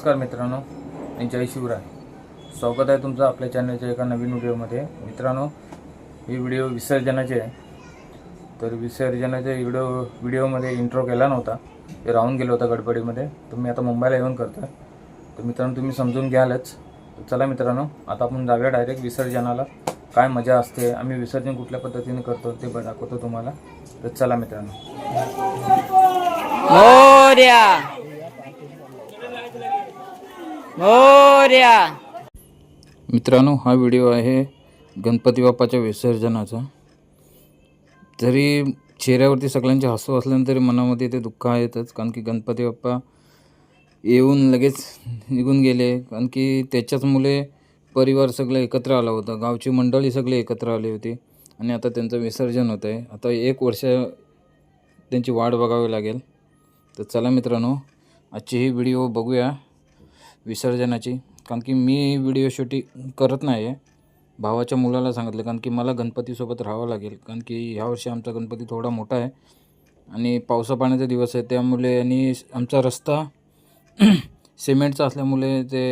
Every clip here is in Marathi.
नमस्कार मित्रांनो आणि जय शिवराय. स्वागत आहे तुमचं आपल्या चॅनलच्या एका नवीन व्हिडिओमध्ये. मित्रांनो ही व्हिडिओ विसर्जनाची आहे. तर विसर्जनाच्या व्हिडिओ व्हिडिओमध्ये इंट्रो केला नव्हता. ते राहून गेलो होता गडबडीमध्ये. तर मी आता मुंबईला येऊन करतो तर मित्रांनो तुम्ही समजून घ्यालच. तर चला मित्रांनो आता आपण जाऊया डायरेक्ट विसर्जनाला. काय मजा असते आम्ही विसर्जन कुठल्या पद्धतीने करतो ते दाखवतो तुम्हाला. तर चला मित्रांनो. मोर्या. मित्रांनो हा व्हिडिओ आहे गणपती बाप्पाच्या विसर्जनाचा. जरी चेहऱ्यावरती सगळ्यांचे हसू असल्यानं तरी मनामध्ये ते दुःख आहेतच कारण की गणपती बाप्पा येऊन लगेच निघून गेले. कारण की त्याच्याच मुले परिवार सगळं एकत्र आला होता गावची मंडळी सगळे एकत्र आली होती आणि आता त्यांचं विसर्जन होतं आहे. आता एक वर्ष त्यांची वाट बघावी लागेल. तर चला मित्रांनो आजची ही व्हिडिओ बघूया. विसर्जनाची. कारण की मी व्हिडिओ शूटिंग करत नाही आहे भावाच्या मुलाला सांगितलं कारण की मला गणपतीसोबत राहावं लागेल. कारण की ह्यावर्षी आमचा गणपती थोडा मोठा आहे. आणि पावसापाण्याचा दिवस आहे त्यामुळे आणि आमचा रस्ता सिमेंटचा असल्यामुळे ते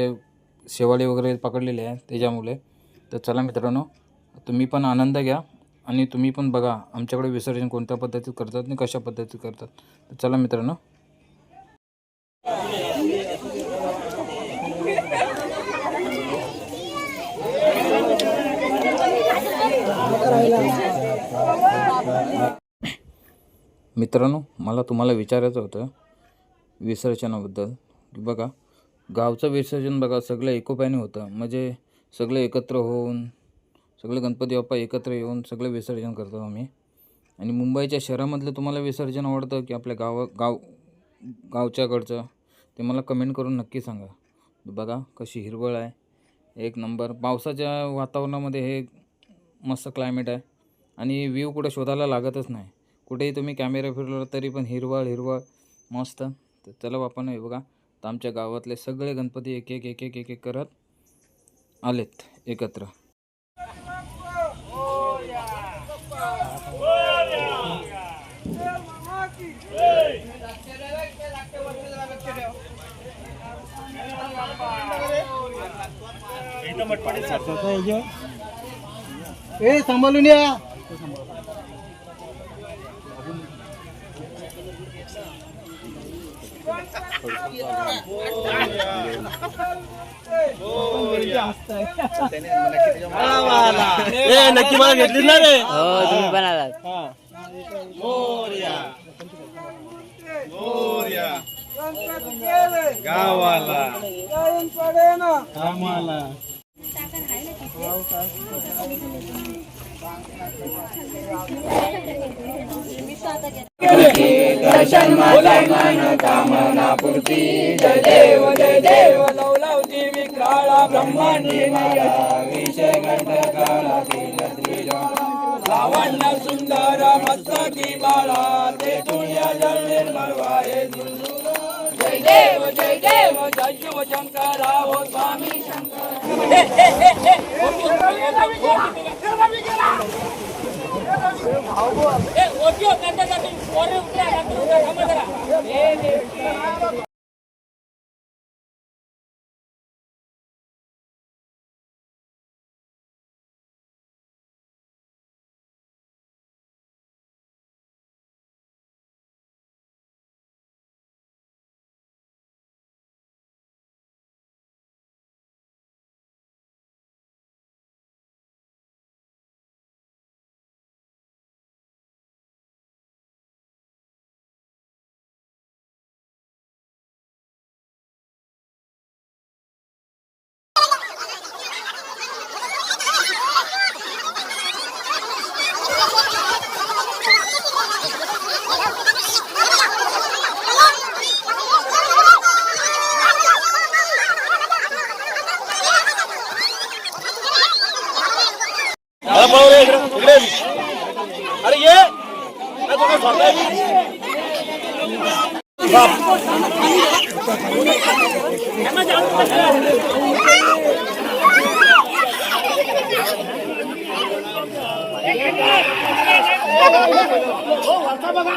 शेवाळे वगैरे पकडलेले आहे त्याच्यामुळे. तर चला मित्रांनो तुम्ही पण आनंद घ्या आणि तुम्ही पण बघा आमच्याकडे विसर्जन कोणत्या पद्धतीत करतात आणि कशा पद्धतीत करतात. तर चला मित्रांनो. मित्रांनो मला तुम्हाला विचारायचं होतं विसर्जनाबद्दल. बघा गावचं विसर्जन बघा सगळं एकोप्याने होतं. म्हणजे सगळे एकत्र होऊन सगळे गणपती बाप्पा एकत्र येऊन सगळं विसर्जन करतो आम्ही. आणि मुंबईच्या शहरामधलं तुम्हाला विसर्जन आवडतं की आपल्या गाव गाव गावच्याकडचं? ते मला कमेंट करून नक्की सांगा. बघा कशी हिरवळ आहे. एक नंबर. पावसाच्या वातावरणामध्ये हे मस्त क्लायमेट आहे. आणि व्ह्यू कुठे शोधायला लागतच नाही. कुठेही तुम्ही कॅमेरा फिरवला तरी पण हिरवळ हिरवळ मस्त. तर चला आपण हे बघा. तर आमच्या गावातले सगळे गणपती एक एक एक एक एक एक करत आलेत एकत्र. ए सांभाळून या. ए नक्की मला घेतली ना रे? हो तुम्ही पण आलात. गावाला. आम्हाला दर्शन माझ्या मन कामना पूर्ती जय देव जय देव लव लव ब्रह्मांडी माया विषय गंध काळा त्रिजा लावण्य सुंदर मस्तकी बाळा ते तुळ्या जल निर्मळवा जय देव जय देव जय शिव शंकराव स्वामी 我掉干在那里，我扔不掉，他丢在他们那了。रे इकडे अरे ये बघा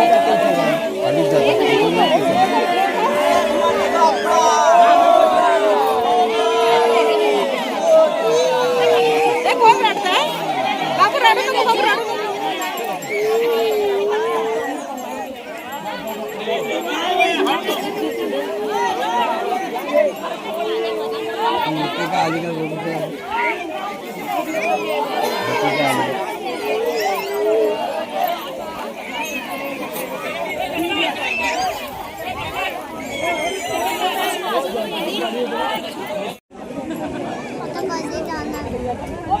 我。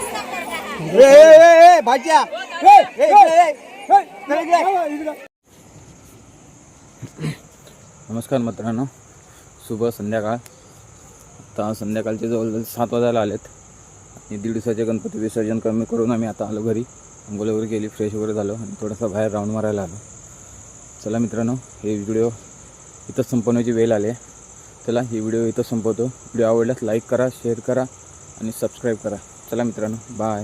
नमस्कार मित्रांनो. शुभ संध्याकाळ. आता संध्याकाळचे जवळजवळ सात वाजायला आलेत. आणि दीड दिवसाचे गणपती विसर्जन कमी करून आम्ही आता आलो घरी. अंघोळ वगैरे केली फ्रेश वगैरे झालो आणि थोडासा बाहेर राऊंड मारायला आलो. चला मित्रांनो हे व्हिडिओ इथंच संपवण्याची वेळ आली आहे. चला ही व्हिडिओ इथं संपवतो. व्हिडिओ आवडल्यास लाईक करा शेअर करा आणि सबस्क्राईब करा. चला मित्रांनो बाय